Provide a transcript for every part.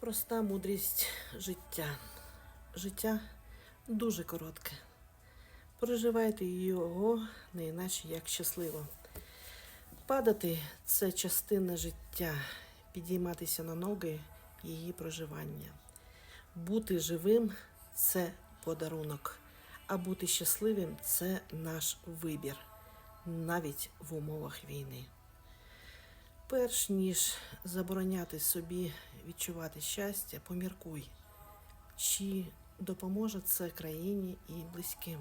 Проста мудрість життя. Життя дуже коротке. Проживайте його не іначе як щасливо. Падати це частина життя, підійматися на ноги її проживання. Бути живим це подарунок, а бути щасливим це наш вибір, навіть в умовах війни. Перш ніж забороняти собі відчувати щастя, поміркуй, чи допоможе це країні і близьким,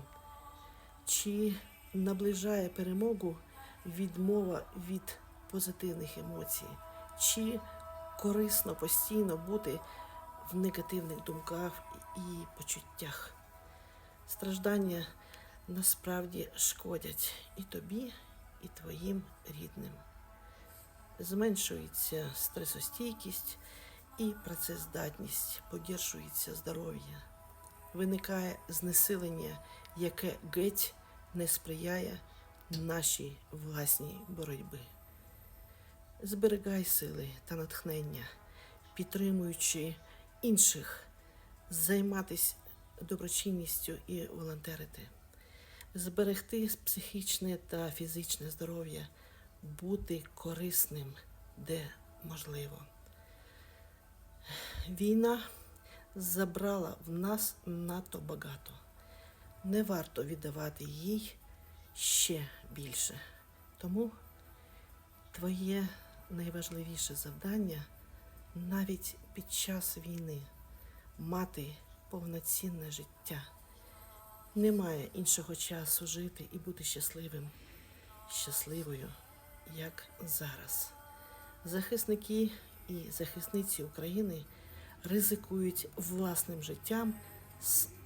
чи наближає перемогу відмова від позитивних емоцій, чи корисно постійно бути в негативних думках і почуттях. Страждання насправді шкодять і тобі, і твоїм рідним. Зменшується стресостійкість і працездатність, погіршується здоров'я, виникає знесилення, яке геть не сприяє нашій власній боротьбі. Зберігай сили та натхнення, підтримуючи інших, займатися доброчинністю і волонтерити, зберегти психічне та фізичне здоров'я, бути корисним, де можливо. Війна забрала в нас надто багато. Не варто віддавати їй ще більше. Тому твоє найважливіше завдання навіть під час війни мати повноцінне життя. Немає іншого часу жити і бути щасливим, щасливою, як зараз. Захисники і захисниці України ризикують власним життям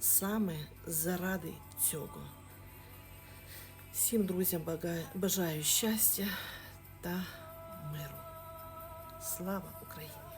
саме заради цього. Всім друзям бажаю щастя та миру. Слава Україні!